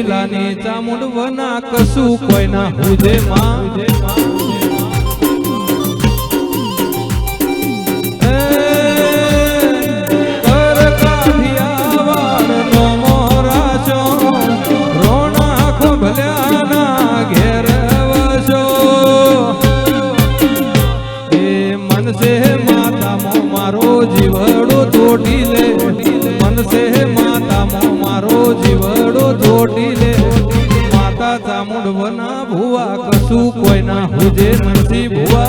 ચોટીલાની ચામુંડવના કશું કોઈના હુજે માં હુજે નથી ભુવા.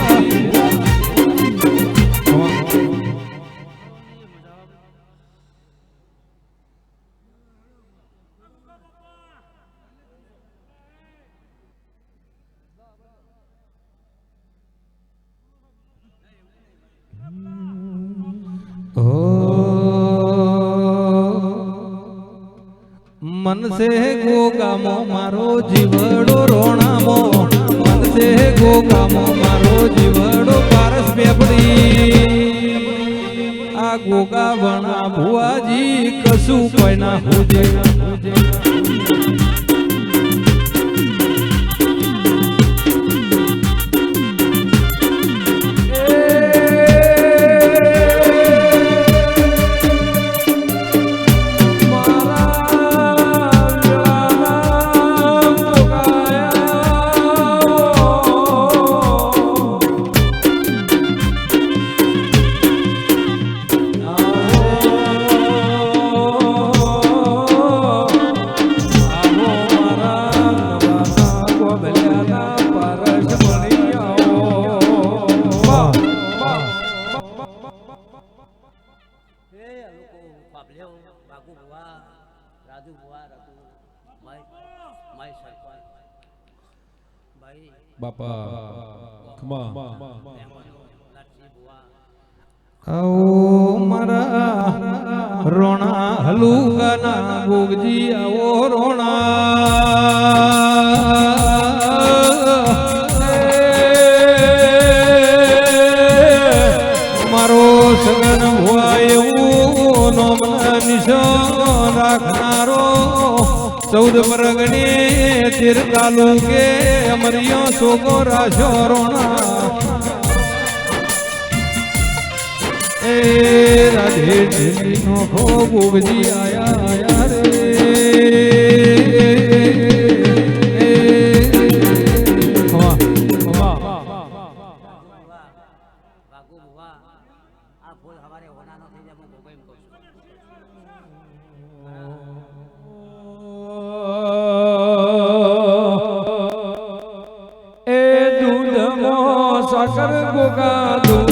મનસે ગોગામો મારો જીવડો રોણામો. મનસે ગોગામો મારો જીવડો પારસ બેપડી આ ગોગા વણા ભુવાજી કશું કોઈના હુજે. લોકો બાબલ્યો બાગુ ભુવા રાજુ ભુવા રાજુ માય માય સરપંચ. ભાઈ બાપા ખમા. આવો મારા રોણા હલુકાના ગોગજી આવો રોણા. રાખનારો ચૌદ વર્ગને તીર તાલુકે અમરિયો સોગો રાશો રોણા. એ રાધે નો ભોગ આયા આયા રે. આ ફૂલ હવારે હોનાનો થઈ જાય. কাঁদো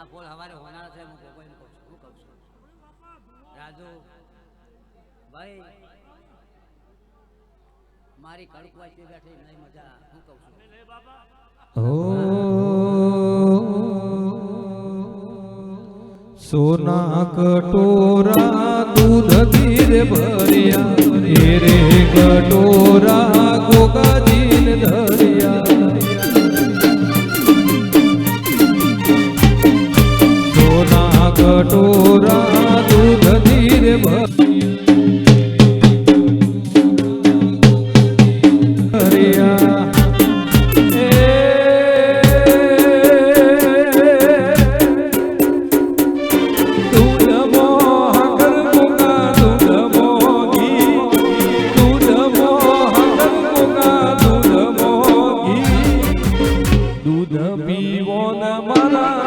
આ ફોલ હવારે હોનાનો છે હું એમ કહું છું. હું કહું છું. રાજુ, ભાઈ, મારી કડકવાઈ તે બેઠી નહીં મજા, હું કહું છું. સોના કટોરા દૂધ ધીર ભર્યા રે કટોરા ગોગાજીન ધર્યા કટોરા દૂધ ધીર ભરિયા દૂધ પીવો ન મારા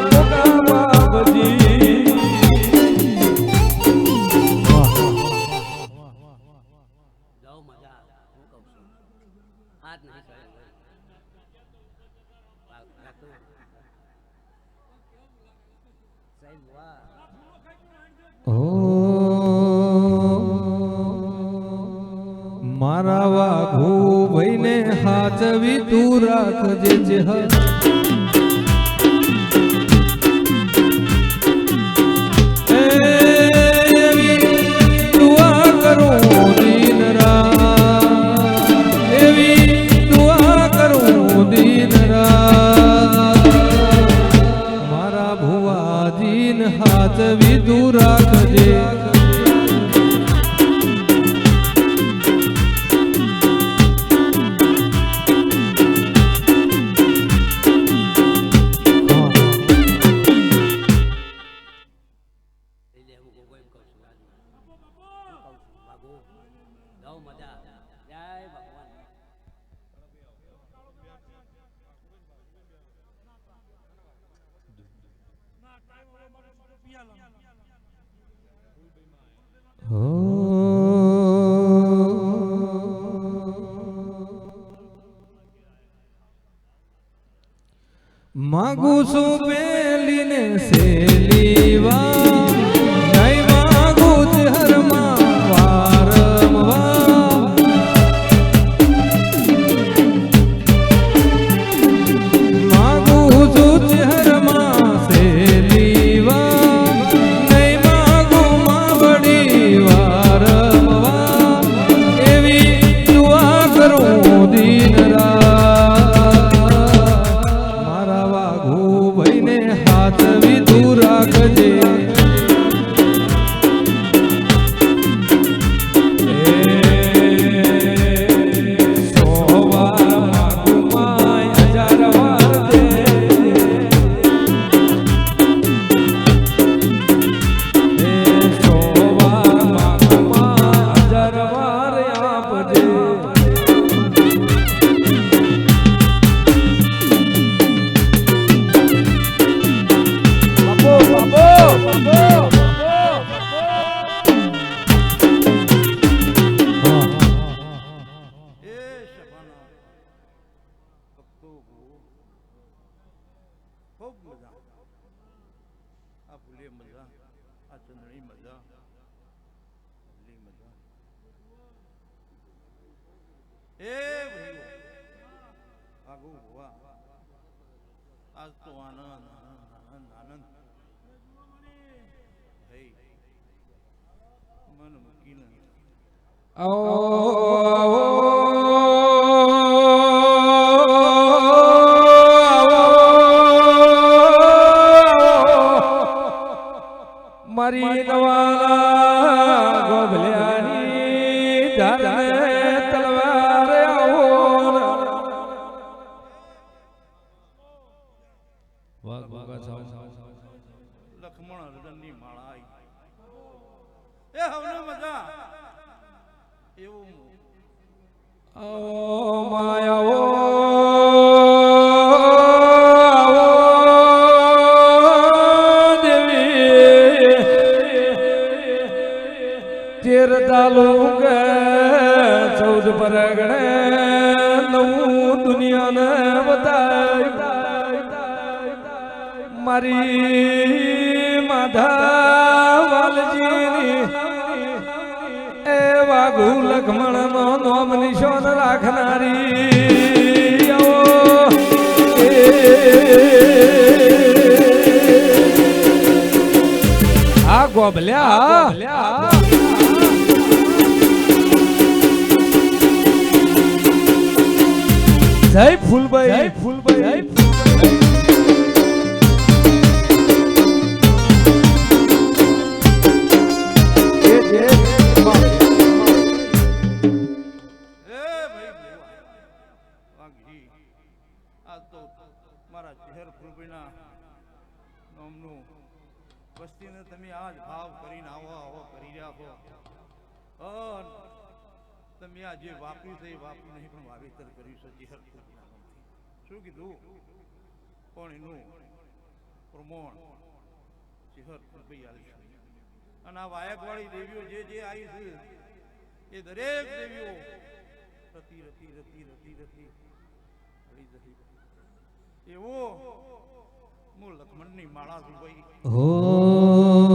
फुले मजा આ ચંદણી મજા એટલી મજા એ ભાઈઓ આગુ હોવા આજ તો આનંદ આનંદ આનંદ ભાઈ મન મૂકીને ઓ આજ ભાવ કરીને આવો આવો કરી રહ્યા હો તમે આ જે વાપર્યું છે એ વાપર્યું નહીં, પણ વાવેતર કર્યું છે, જે શું કીધું? પણ એનું? પ્રમોણ. શિહર ભાઈ આવીશું અને આ વાયકવાળી દેવીઓ જે જે આવી છે, એ દરેક દેવીઓ રતી રતી રતી રતી રતી હળી દહી એવો હું લક્ષ્મણની માળા છું ભાઈ હો.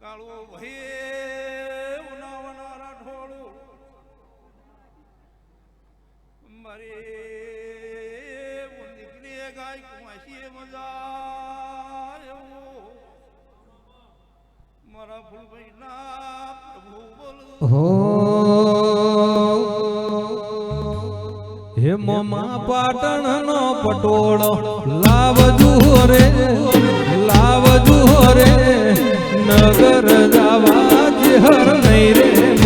કાળો વહે મારે હું નીકળીએ ગાય કુમાસીએ મજા મારા ફૂલભાઈ ના પ્રભુ બોલ. હે. મોમા પાટણ નો પટોળો, લાવજુ રે લાવજુ રે નગર જવા જે હર નહીં રે.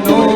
no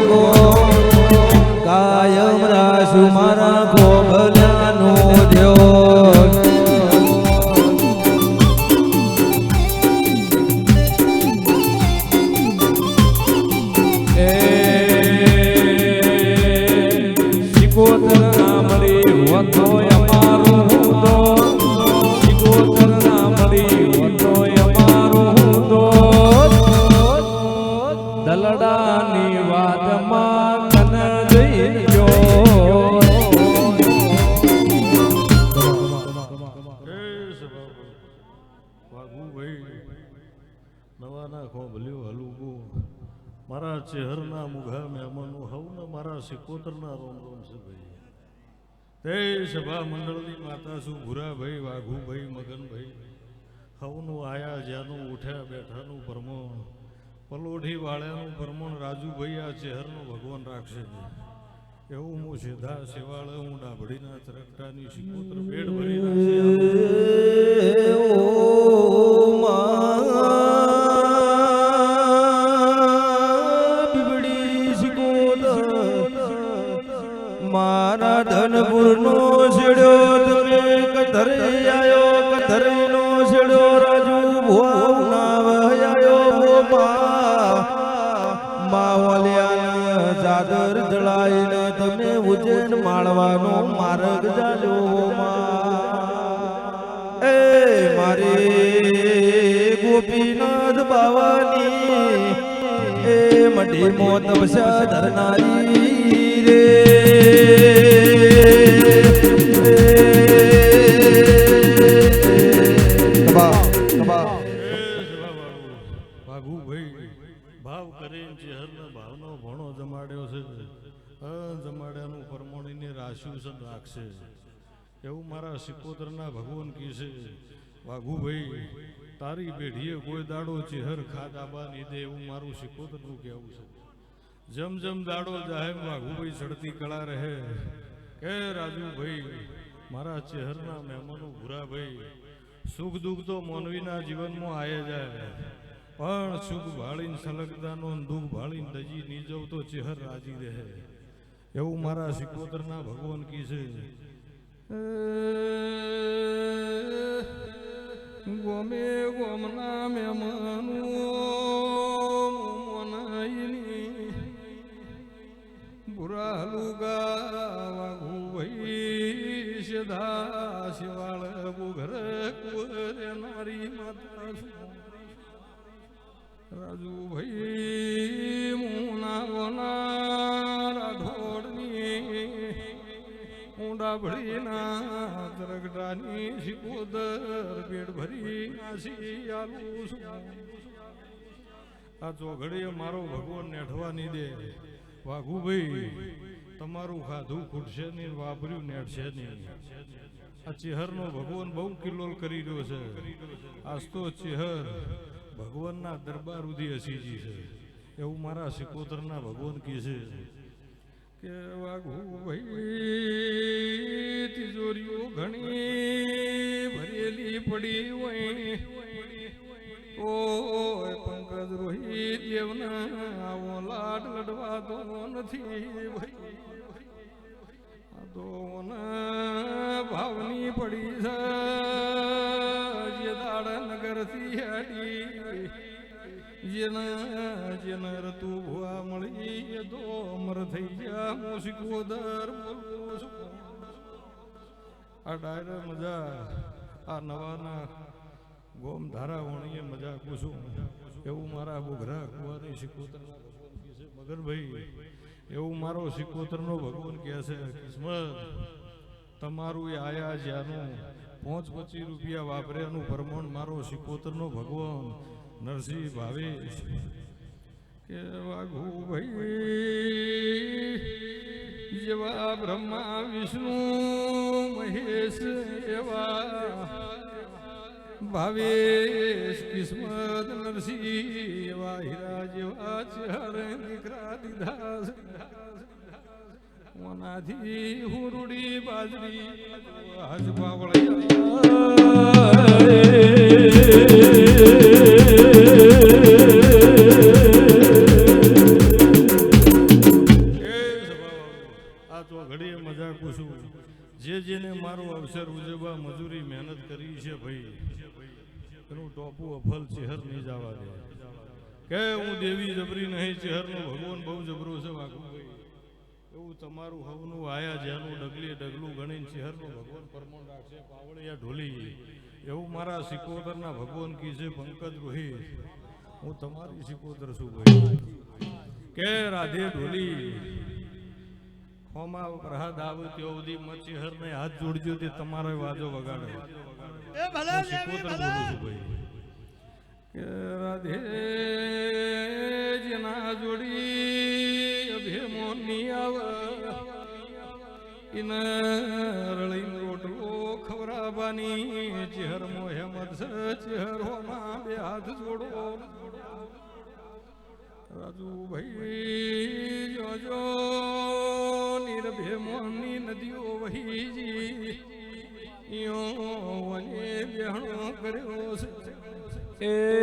ચહેરના મુઘા મહેમાનો હવને મારા સિકોતરના રોમ રોમ છે ભાઈ તે સભા મંડળની માતા શું ભૂરાભાઈ, વાઘુભાઈ, મગનભાઈ? હવનું આયા જ્યાંનું ઉઠ્યા બેઠાનું ભ્રમણ, પલોઢી વાળ્યાનું ભ્રમણ, રાજુભાઈ આ ચહેરનું ભગવાન રાખશે એવું હું સીધા સેવાળ હું ડાભડીના ચરકટાની સિકોતર પેટ ભરી નાખશે મારા ધનપુર નો છેડ્યો તમે કથરે આયો, કથરેનો નો છેડ્યો રાજુ ભુવા નાવ ભોપા. મા માવલિયા ચાદર જળાઈને તમે ઉજ્જૈન માળવાનો માર્ગ ચાલ્યો મા. એ મારી ગોપીનાથ બાવાની, એ મઢી મોત તપસ્યા ધરનારી રે. ને રાખશે. એવું મારા સિકોતરના ભગવાન કી છે વાઘુભાઈ તારી પેઢીએ કોઈ દાડો ચહેર ખાધા દે એવું મારું સિકોતરનું કહેવું છે. જમ જમ દાડો જાય વાઘુભાઈ ચડતી કળા રહે. કે રાજુભાઈ મારા ચહેરના મહેમાનો ભૂરાભાઈ સુખ દુઃખ તો મોનવીના જીવનમાં આવે જાય. પણ સુખ ભાળીને સલગતાનો દુઃખ ભાળીને દજી નીજવ તો ચહેર રાજી રહે. એવું મારા સિકોતરના ભગવાન કી છે. ગોમે ગોમના મેમનું મનાઈની બુરા લુગા વાઘુ ભાઈ સદા શિવાળ બુઘર કુરે નારી માતા રાજુ ભાઈ મુના ગોના ઊંડા ભળીના તરગડાની શિકોદર પેટ ભરી આ ચોઘડીએ મારો ભગવાન નેઠવા નહીં દે વાઘુભાઈ તમારું ખાધું ખૂટશે નહીં, વાપર્યું નેઠશે નહીં. આ ચિહરનો ભગવાન બહુ કિલ્લોલ કરી રહ્યો છે. આજ તો ચિહર ભગવાનના દરબાર સુધી હસીજી છે. એવું મારા સિકોતરના ભગવાન કહે છે. કે વાઘુભાઈ તિજોરીઓ ઘણી ભરેલી પડી હોય ઓ પંકજ રોહિત દેવના આવો લાડ લડવા તો નથી ભાઈ તો ભાવની પડી છે. જેના જેના રતુ ભુવા મળી તો અમર થઈ ગયા. મોશીકો દર આ ડાયરે મજા, આ નવાના ગોમ ધારા વણીએ મજા કુસુમ એવું મારા બુઘરા કહે છે, મગનભાઈ, એવું મારો સિકોતરનો ભગવાન કહે છે, કિસ્મત, તમારું એ આયા જ્યાંનું પાંચ પચીસ રૂપિયા વાપર્યાનું પ્રમાણ મારો સિકોતરનો ભગવાન નરસિંહ ભાવેશ કે વાઘુ ભાઈ, જેવા બ્રહ્મા, વિષ્ણુ, મહેશ, એવા ભાવેશ, કિસ્મત, નરસિંહ, એવા હીરા જેવા ચાર દીકરા, દીધા મનાથી હુરડી, બાજરી, હાજ આ તો ઘડીએ મજા જે જેને મારો અવસર ઉજવવા મજૂરી મહેનત કરી છે ભાઈ, એનું ટોપું અફલ ચહેર નહીં જવા દે. કે હું દેવી જબરી નહીં, ચહેરનો ભગવાન બહુ જબરો છે વાઘુભાઈ એવું તમારું હવનું આયા જેનું ડગલીએ ડગલું ગણીને ચહેરનું ભગવાન પરમણ રાખશે, પાવળિયા ઢોલી. એવું મારા સિકોદરના ભગવાન કી છે, પંકજ રોહિત. હું તમારી સિકોદર છું ભાઈ. કે રાધે ઢોલી. હોમાં પ્રહદ આવે તેઓ સુધી મત ને હાથ જોડજો તે તમારો વાજો વગાડે. એ સિકોતર દેવી છું કે રાધે જના જોડી અભિમોની આવ. ઇન રળીન રોટલો ખવરાવાની ચહેર મોહેમદ ચહેર હોમાં બે હાથ જોડો. રાજુભાઈ નદીઓ વહીજી યો વને બેહણો કર્યો નરસિંહ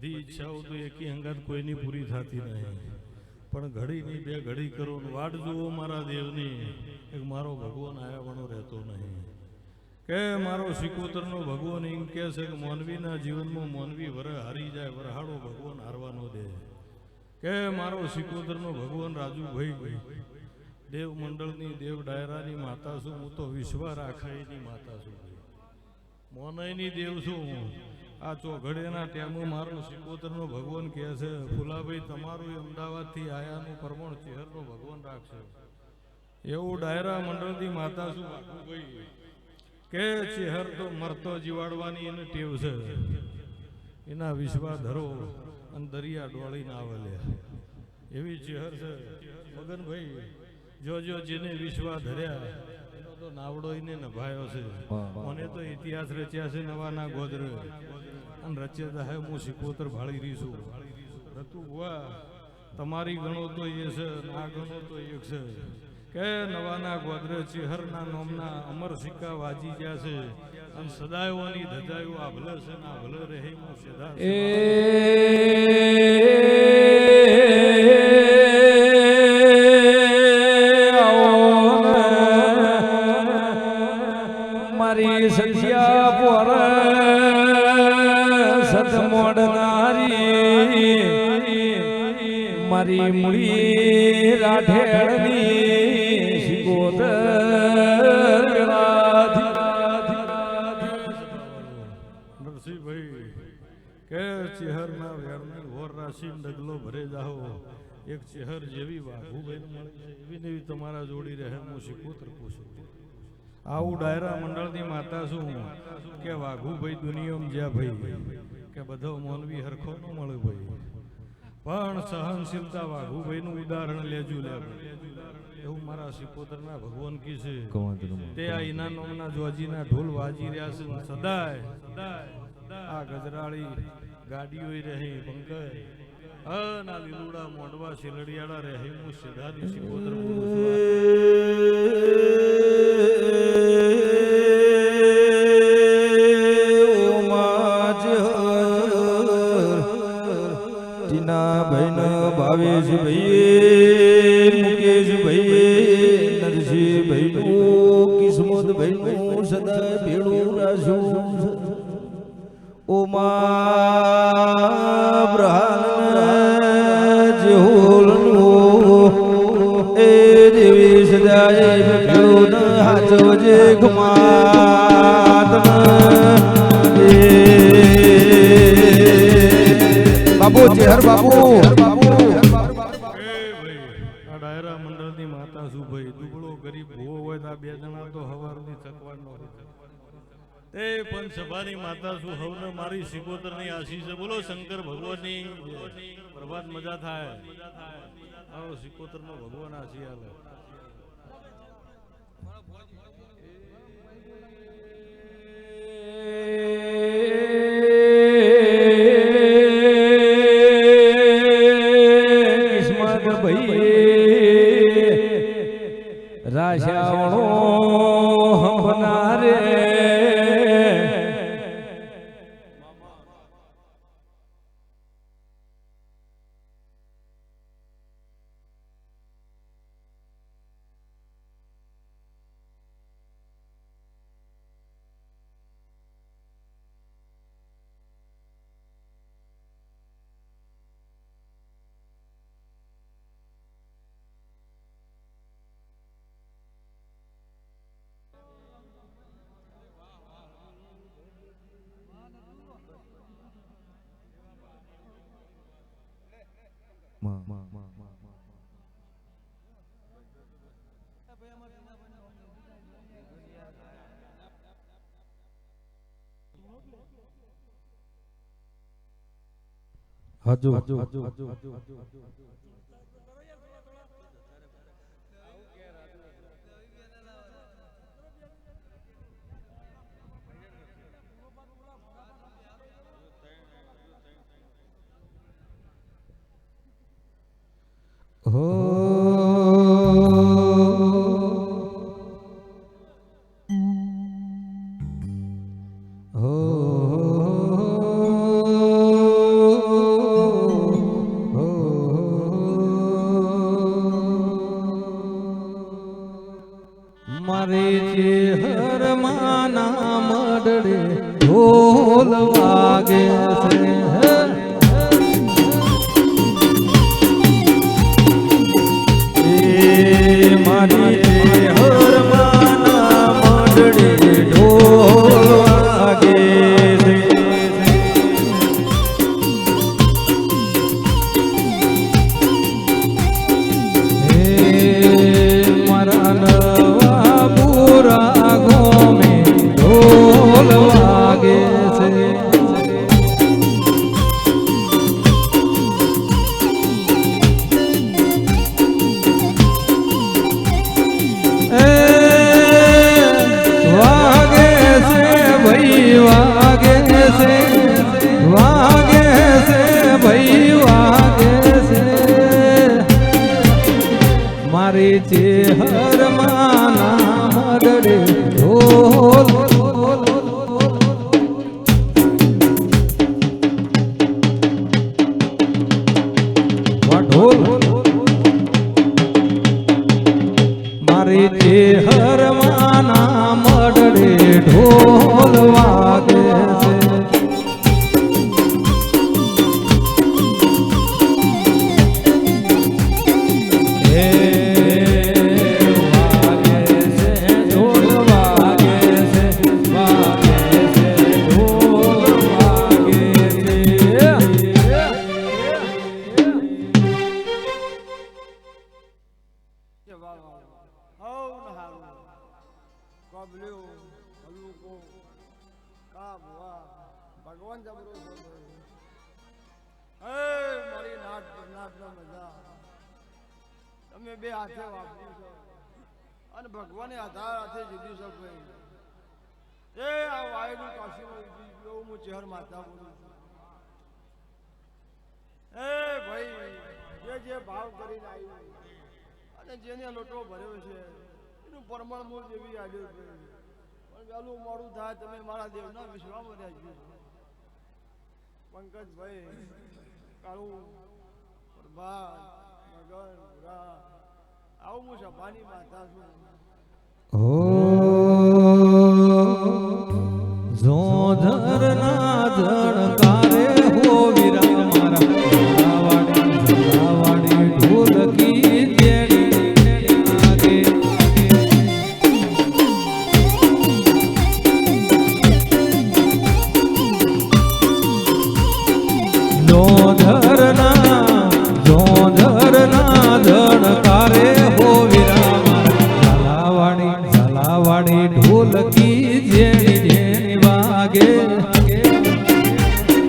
બધી ઈચ્છાઓ તો એકી હંગાત કોઈની પૂરી થતી નહીં. પણ ઘડીની બે ઘડી કરો વાટ જુઓ મારા દેવની, એક મારો ભગવાન આયા રહેતો નહીં. કે મારો સિકોતરનો ભગવાન એમ કહે છે કે મોનવીના જીવનમાં મોનવી વર હારી જાય વરહાડો ભગવાન હારવાનો દે. કે મારો સિકોતરનો ભગવાન રાજુભાઈ દેવ મંડળની દેવ ડાયરાની માતા છું, હું તો વિશ્વા રાખાઈની માતા છું. મોનયની દેવ છું હું. આ ચોઘડિયાના ટેમો મારો સિકોતરનો ભગવાન કહે છે ફુલાભાઈ તમારું અમદાવાદથી આયાનું પરમણ ચહેરનો ભગવાન રાખશે. એવું ડાયરા મંડળથી માતા શું કે ચહેર તો મરતો જીવાડવાની એને ટેવ છે. એના વિશ્વા ધરો અને દરિયા ડોળીને આવે લે એવી ચહેર છે. મગનભાઈ જો જો જેને વિશ્વા ધર્યા એનો તો નાવડો એને નભાયો છે. મને તો ઇતિહાસ રચ્યા છે નવાના ગોદર. અને રચ્યા હે, હું સિકોતર ભાળી રહી છું. રતુ તમારી ગણો તો એ છે, ના ગણો તો એક છે. કે નવાના ગોદર ચેહરના નોમના અમર સિક્કા વાજી ગયા છે. અને સદાયોની ધજાયો આ ભલે છે ના ભલે રહે હું કે ચેહરના વેરની વોર રાશિ ડગલો ભરે જાઓ. એક ચેહર જેવી વાઘુભાઈ મળે છે. એવી નેવી તમારા જોડી રહે. હું શીખું છું આવું ડાયરા મંડળની માતા શું કે વાઘુભાઈ દુનિયામાં જ્યાં ભાઈ. કે બધો મોનવી હરખો ન મળે ભાઈ. પણ સહનશીલતા વાઘુભાઈનું ઉદાહરણ લેજો લે એવું મારા સિકોતરના ભગવાન કી છે. તે આ ઈના નોમના જોજીના ઢોલ વાજી રહ્યા છે સદાય સદાય. આ ગજરાળી ગાડીઓ રહે, પંકજ. અના લીલુડા મોંડવા શેલડિયાળા રહે, હું સીધાની સિકોતર ભાવેશ ભાઈ મુકેશ ભાઈ નરસિંહ ભાઈ કિસ્મત ભાઈ સદા ભેળું રાશું. ઓમા બ્રહ્મ જેહોલનું એ દેવી સદાય ભેળું હાચવજે ગુમાત બાબુ ચેહર માતા શું ભાઈ? દુબળો ગરીબ હોવો હોય તો આ બે જણા તો હવારની ચકવાનો એ પણ સભાની માતા શું હવને મારી સિકોતરની આશીષ છે? બોલો શંકર ભગવાનની. પ્રભાત મજા થાય. આવો સિકોતરનો ભગવાન આશી આલે હજુ મારી ચેહર માના મડડે ઢોલ અને આધાર હાથે છે ભાઈ. એ આ વાયનું કાશીમાં એવું હું ચહેર માતા બોલું છું. એ ભાઈ, જે જે ભાવ કરીને આવ્યું. અને જેને લોટો ભર્યો છે, એનું પ્રમાણ મૂળ જેવી આવ્યું પણ પેલું મોડું થાય, તમે મારા દેવના વિશ્વામાં રહેજો પંકજભાઈ કાળું, પ્રભાત, મગન આવું હું સભાની માતા છું. ઝોઝર ના જણકારે